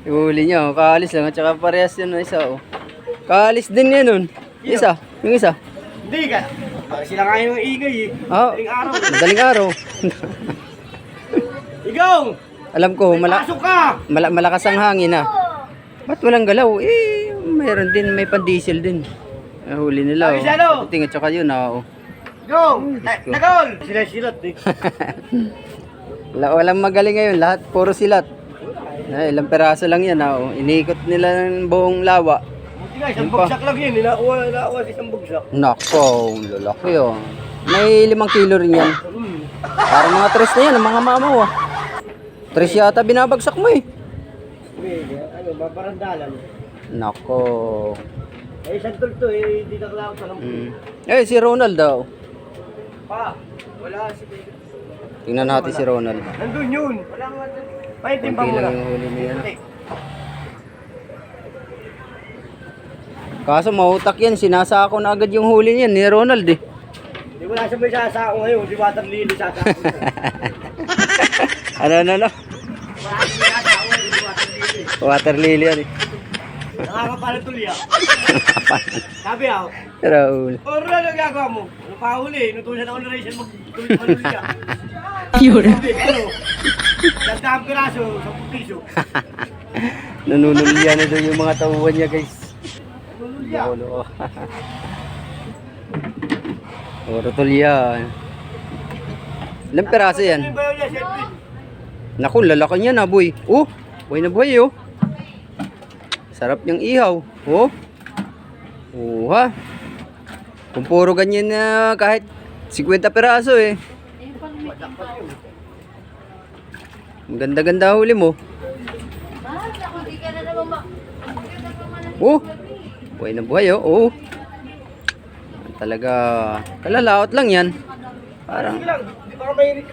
Huli niya, oh. kaalis lang. At saka parehas yun, oh, isa, oh. Kaalis din yan, nun. Isa, yung isa. Hindi ka. Para sila nga yung ingay eh. Oh, Madaling araw. madaling araw. Ikaw! Alam ko, mala Pasok ka! mala malakas ang hangin, ah. Ba't walang galaw? Eh, mayroon din, may pan-diesel din. Ah, huli nila, Sabi siya, no? oh. Tingnan, tsaka yun, ah, oh. Go! Nagol! Sila silat eh. Wala, walang magaling ngayon, lahat puro silat. Ay, ilang peraso lang yan, ah, oh. Iniikot nila ng buong lawa. Buti nga, isang Yun pa. bugsak lang yun. Inakuha, inakuha sa isang bugsak. Nako, lalaki, oh. May limang kilo rin yan. Hmm. Parang mga tres na yan, ang mga mamaw, ah. Tres yata binabagsak mo, eh. May, ano, babarandalan. Nako. Eh, isang tulto eh, hindi na kailangan sa lampu. Mm. Eh, si Ronald daw. Pa, wala si Vega. Tingnan natin si Ronald. Nandun yun. Wala nga dun. Paintin pa Kunti lang yung huli niya. Hindi. Kaso mautak yan, sinasako na agad yung huli niya ni Ronald eh. Hindi wala siya may sasako ngayon. Si Water Lily sasako. ano, ano, ano? Wala siya may sasako ngayon. Si Water Lily. Water lily yan eh. Nakakapala tuloy ah. Sabi ah, Raul. oh Ron, ano gagawa mo? Ano pa huli? Inutusan ako ng Rachel mag-tuloy pa tuloy ah. Yun. Ano? Sandaan piraso, 10 piso. Nanunulya na doon yung mga tauhan niya guys. Nanulya. Lolo. Ilang peraso Ano yan? bayaw niya, Shelby? Naku, lalaki niya na boy. Oh, buhay na buhay oh. Sarap niyang ihaw. Oh. Oh ha. Kung puro ganyan na kahit 50 peraso eh. Ang ganda-ganda huli mo. Oh. Buhay na buhay oh. Oh. Talaga kalalaot lang yan. Parang Sige lang, di ba ka mainit.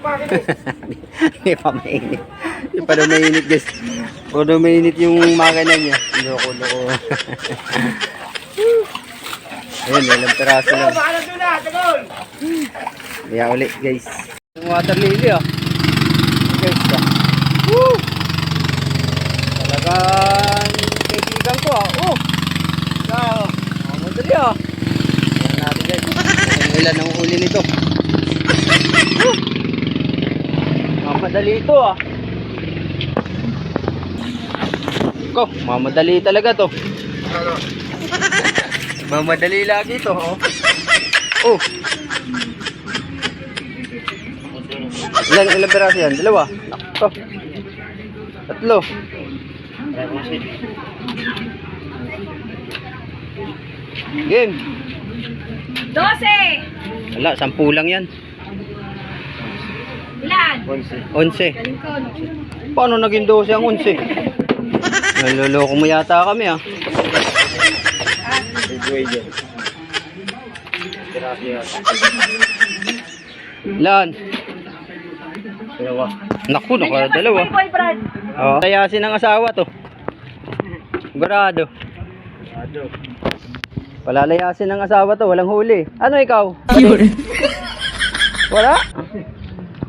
Hindi pa mainit. Hindi pa daw mainit guys. O daw mainit yung makina niya. Loko, loko. Ayun, ilang peraso Oh, lang. Kaya ulit guys. Water lily ah. Guys ah. Woo! Talagang kaibigan ko ah. Oh! Wow! Oh, madali ah. Tingnan natin guys. Kung ilan ang uli nito. Mamadali ito ah. Ko, mamadali talaga to. Mamadali lagi to, oh. Oh. Ilan, ilan peraso yan? Dalawa. Nako. Tatlo. Game. 12! Wala, sampu lang yan. Ilan? Onse. Paano naging 12 ang onse? Naloloko mo yata kami ah. Lan. Dalawa. Naku, naka dalawa. Oh. Tayasin ng asawa to. Sigurado. Ado. Palalayasin ng asawa to, walang huli. Ano ikaw? Wala?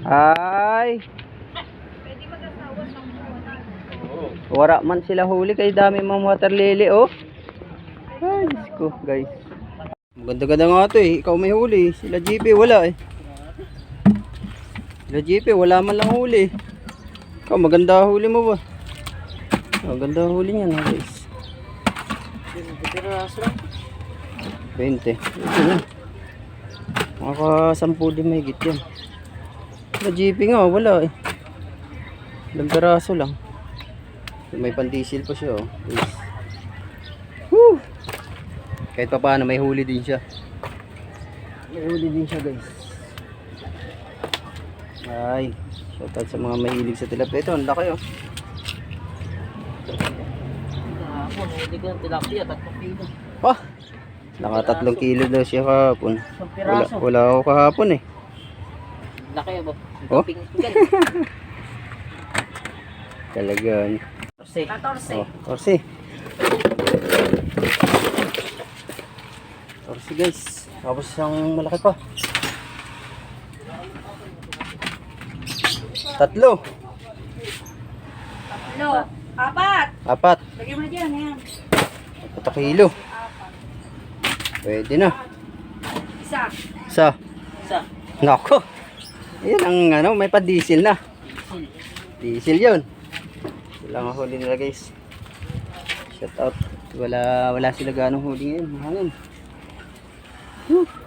Ay. Wala man sila huli kay dami mga water lily oh. Ay, ko guys. Maganda-ganda nga to eh. Ikaw may huli. Sila GP wala eh. Sila GP wala man lang huli. Ikaw maganda huli mo ba? Maganda huli niya na guys. 20. Ito na. Maka 10 din may git yan. Sa GP nga, wala eh. Ilang peraso lang. May pandisil pa siya oh. Guys. Woo! Kahit pa paano, may huli din siya. May huli din siya guys. Ay, shoutout sa mga mahilig sa tilapia. Ang laki oh. Ah, naka tatlong kilo daw siya kahapon. Wala, wala ako kahapon eh. Laki ba? Oh, talagang. 14. Oh, torsi. Torsi guys. Tapos isang malaki pa. Tatlo. No. Apat. Apat. Lagyan mo na dyan. Ayan. Apat na kilo. Pwede na. Isa. Sa. Isa. Nako. Ayan ang ano, may pa-diesel na. Diesel yun. Ito lang ang huli nila guys. Shout out. Wala, wala sila ganong huli ngayon. Mahangin. Whew.